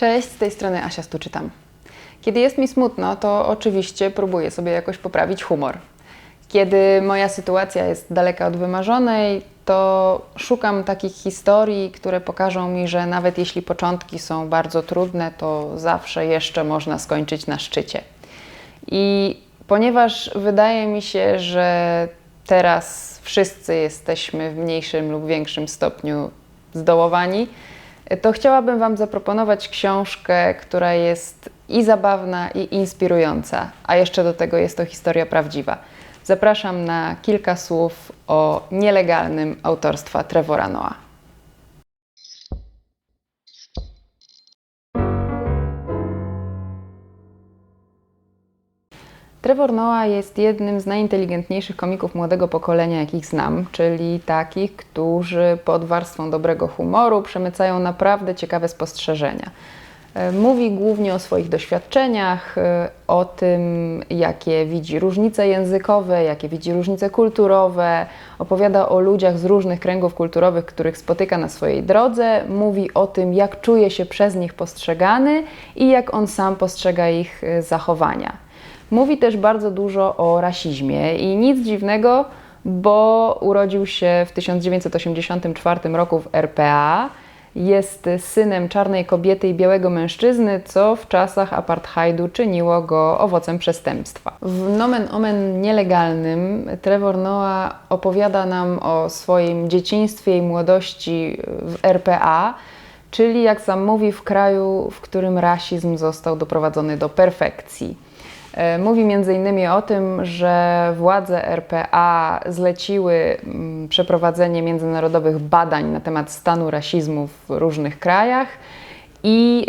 Cześć, z tej strony Asia Stuczytam. Kiedy jest mi smutno, to oczywiście próbuję sobie jakoś poprawić humor. Kiedy moja sytuacja jest daleka od wymarzonej, to szukam takich historii, które pokażą mi, że nawet jeśli początki są bardzo trudne, to zawsze jeszcze można skończyć na szczycie. I ponieważ wydaje mi się, że teraz wszyscy jesteśmy w mniejszym lub większym stopniu zdołowani, to chciałabym Wam zaproponować książkę, która jest i zabawna, i inspirująca, a jeszcze do tego jest to historia prawdziwa. Zapraszam na kilka słów o nielegalnym autorstwa Trevora Noah. Trevor Noah jest jednym z najinteligentniejszych komików młodego pokolenia, jakich znam, czyli takich, którzy pod warstwą dobrego humoru przemycają naprawdę ciekawe spostrzeżenia. E, Mówi głównie o swoich doświadczeniach, e, o tym, jakie widzi różnice językowe, jakie widzi różnice kulturowe. Opowiada o ludziach z różnych kręgów kulturowych, których spotyka na swojej drodze. Mówi o tym, jak czuje się przez nich postrzegany i jak on sam postrzega ich e, zachowania. Mówi też bardzo dużo o rasizmie i nic dziwnego, bo urodził się w 1984 roku w RPA. Jest synem czarnej kobiety i białego mężczyzny, co w czasach apartheidu czyniło go owocem przestępstwa. W Nomen Omen nielegalnym Trevor Noah opowiada nam o swoim dzieciństwie i młodości w RPA, czyli jak sam mówi, w kraju, w którym rasizm został doprowadzony do perfekcji. E, mówi m.in. o tym, że władze RPA zleciły mm, przeprowadzenie międzynarodowych badań na temat stanu rasizmu w różnych krajach. I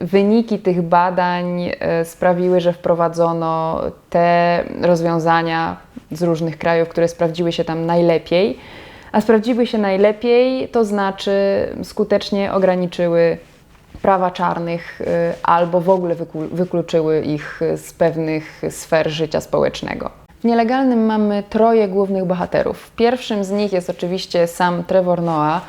e, wyniki tych badań e, sprawiły, że wprowadzono te rozwiązania z różnych krajów, które sprawdziły się tam najlepiej. A sprawdziły się najlepiej, to znaczy skutecznie ograniczyły prawa czarnych y, albo w ogóle wykluczyły ich z pewnych sfer życia społecznego. W nielegalnym mamy troje głównych bohaterów. Pierwszym z nich jest oczywiście sam Trevor Noah,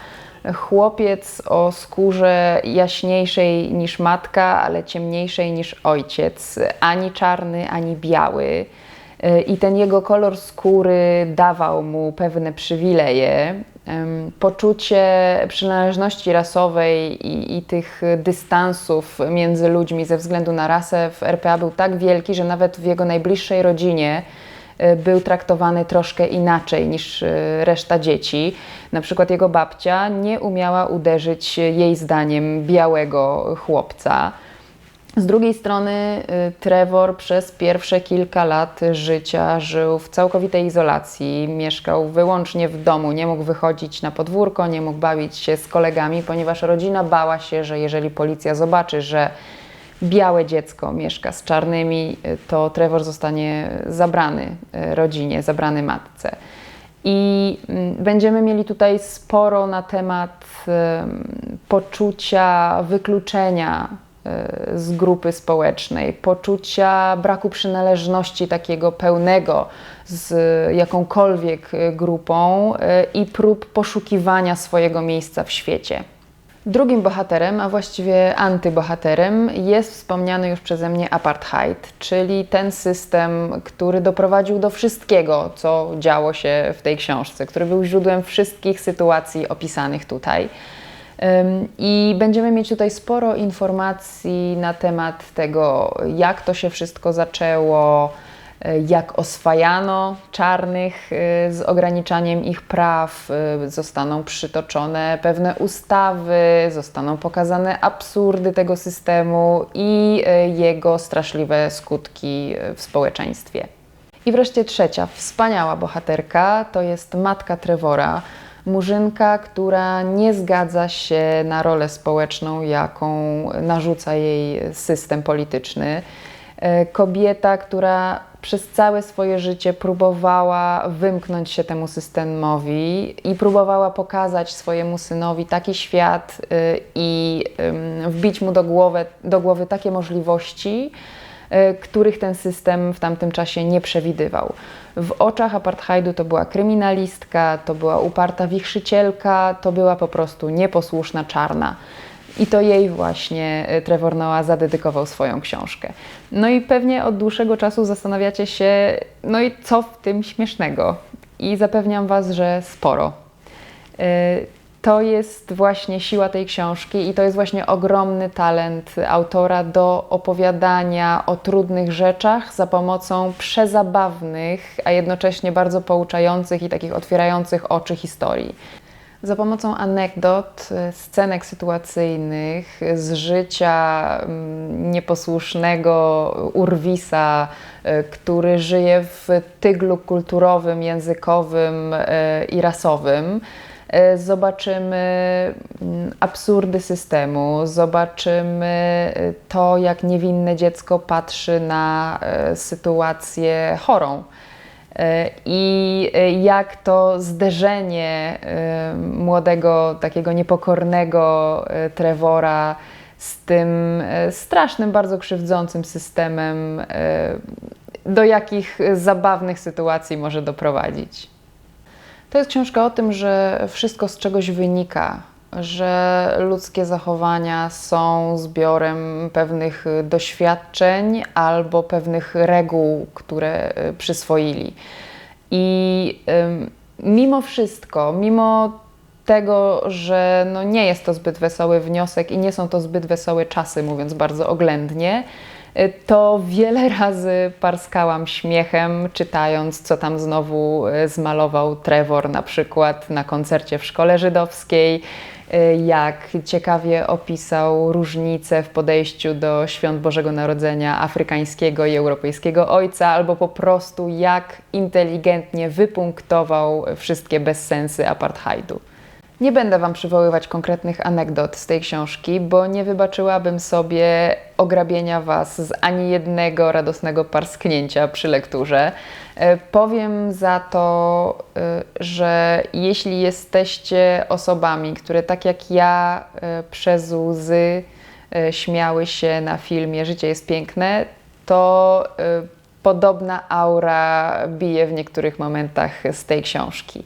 chłopiec o skórze jaśniejszej niż matka, ale ciemniejszej niż ojciec, ani czarny, ani biały. Y, I ten jego kolor skóry dawał mu pewne przywileje, poczucie przynależności rasowej i, i, tych dystansów między ludźmi ze względu na rasę w RPA był tak wielki, że nawet w jego najbliższej rodzinie e, był traktowany troszkę inaczej niż e, reszta dzieci. Na przykład jego babcia nie umiała uderzyć jej zdaniem białego chłopca. Z drugiej strony y, Trevor przez pierwsze kilka lat życia żył w całkowitej izolacji, mieszkał wyłącznie w domu, nie mógł wychodzić na podwórko, nie mógł bawić się z kolegami, ponieważ rodzina bała się, że jeżeli policja zobaczy, że białe dziecko mieszka z czarnymi, y, to Trevor zostanie zabrany y, rodzinie, zabrany matce. I mm, będziemy mieli tutaj sporo na temat poczucia wykluczenia z grupy społecznej, poczucia braku przynależności takiego pełnego z jakąkolwiek grupą e, i prób poszukiwania swojego miejsca w świecie. Drugim bohaterem, a właściwie antybohaterem, jest wspomniany już przeze mnie apartheid, czyli ten system, który doprowadził do wszystkiego, co działo się w tej książce, który był źródłem wszystkich sytuacji opisanych tutaj. I będziemy mieć tutaj sporo informacji na temat tego, jak to się wszystko zaczęło, e, jak oswajano czarnych e, z ograniczaniem ich praw, e, zostaną przytoczone pewne ustawy, zostaną pokazane absurdy tego systemu i jego straszliwe skutki w społeczeństwie. I wreszcie trzecia, wspaniała bohaterka to jest matka Trevora murzynka, która nie zgadza się na rolę społeczną, jaką narzuca jej system polityczny. E, kobieta, która przez całe swoje życie próbowała wymknąć się temu systemowi i próbowała pokazać swojemu synowi taki świat e, i wbić mu do głowy, do głowy takie możliwości, których ten system w tamtym czasie nie przewidywał. W oczach apartheidu to była kryminalistka, to była uparta wichrzycielka, to była po prostu nieposłuszna czarna. I to jej właśnie y, Trevor Noah zadedykował swoją książkę. No i pewnie od dłuższego czasu zastanawiacie się, no i co w tym śmiesznego? I zapewniam Was, że sporo. Y, to jest właśnie siła tej książki i to jest właśnie ogromny talent autora do opowiadania o trudnych rzeczach za pomocą przezabawnych, a jednocześnie bardzo pouczających i takich otwierających oczy historii. Za pomocą anegdot, scenek sytuacyjnych z życia mm, nieposłusznego Urwisa, y, który żyje w tyglu kulturowym, językowym y, i rasowym, y, zobaczymy mm, absurdy systemu, zobaczymy to, jak niewinne dziecko patrzy na sytuację chorą. I jak to zderzenie młodego, takiego niepokornego Trevora z tym strasznym, bardzo krzywdzącym systemem, do jakich zabawnych sytuacji może doprowadzić. To jest książka o tym, że wszystko z czegoś wynika, że ludzkie zachowania są zbiorem pewnych doświadczeń albo pewnych reguł, które y, przyswoili. I mimo wszystko, mimo tego, że no nie jest to zbyt wesoły wniosek i nie są to zbyt wesołe czasy, mówiąc bardzo oględnie, to wiele razy parskałam śmiechem, czytając, co tam znowu y, zmalował Trevor, na przykład na koncercie w szkole żydowskiej Y, jak ciekawie opisał różnice w podejściu do świąt Bożego Narodzenia afrykańskiego i europejskiego ojca, albo po prostu jak inteligentnie wypunktował wszystkie bezsensy apartheidu. Nie będę Wam przywoływać konkretnych anegdot z tej książki, bo nie wybaczyłabym sobie ograbienia Was z ani jednego radosnego parsknięcia przy lekturze. E, powiem za to, e, że jeśli jesteście osobami, które tak jak ja e, przez łzy śmiały się na filmie Życie jest piękne, to podobna aura bije w niektórych momentach z tej książki.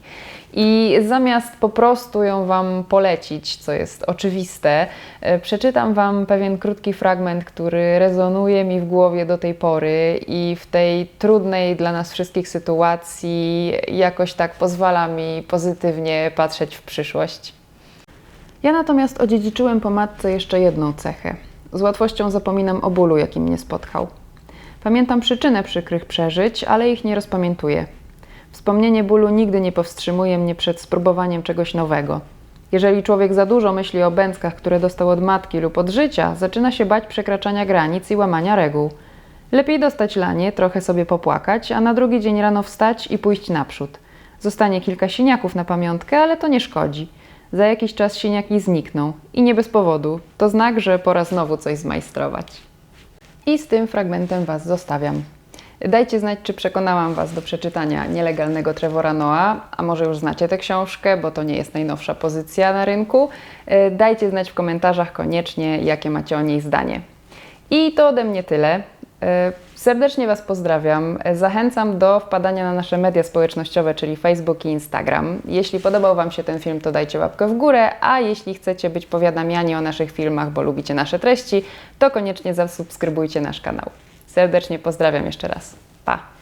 I zamiast po prostu ją Wam polecić, co jest oczywiste, e, przeczytam Wam pewien krótki fragment, który rezonuje mi w głowie do tej pory i w tej trudnej dla nas wszystkich sytuacji jakoś tak pozwala mi pozytywnie patrzeć w przyszłość. Ja natomiast odziedziczyłem po matce jeszcze jedną cechę. Z łatwością zapominam o bólu, jaki mnie spotkał. Pamiętam przyczynę przykrych przeżyć, ale ich nie rozpamiętuję. Wspomnienie bólu nigdy nie powstrzymuje mnie przed spróbowaniem czegoś nowego. Jeżeli człowiek za dużo myśli o bęckach, które dostał od matki lub od życia, zaczyna się bać przekraczania granic i łamania reguł. Lepiej dostać lanie, trochę sobie popłakać, a na drugi dzień rano wstać i pójść naprzód. Zostanie kilka siniaków na pamiątkę, ale to nie szkodzi. Za jakiś czas siniaki znikną i nie bez powodu. To znak, że pora znowu coś zmajstrować. I z tym fragmentem Was zostawiam. Dajcie znać, czy przekonałam Was do przeczytania nielegalnego Trevora Noah, a może już znacie tę książkę, bo to nie jest najnowsza pozycja na rynku. E, dajcie znać w komentarzach koniecznie, jakie macie o niej zdanie. I to ode mnie tyle. E, serdecznie Was pozdrawiam. Zachęcam do wpadania na nasze media społecznościowe, czyli Facebook i Instagram. Jeśli podobał Wam się ten film, to dajcie łapkę w górę, a jeśli chcecie być powiadamiani o naszych filmach, bo lubicie nasze treści, to koniecznie zasubskrybujcie nasz kanał. Serdecznie pozdrawiam jeszcze raz. Pa!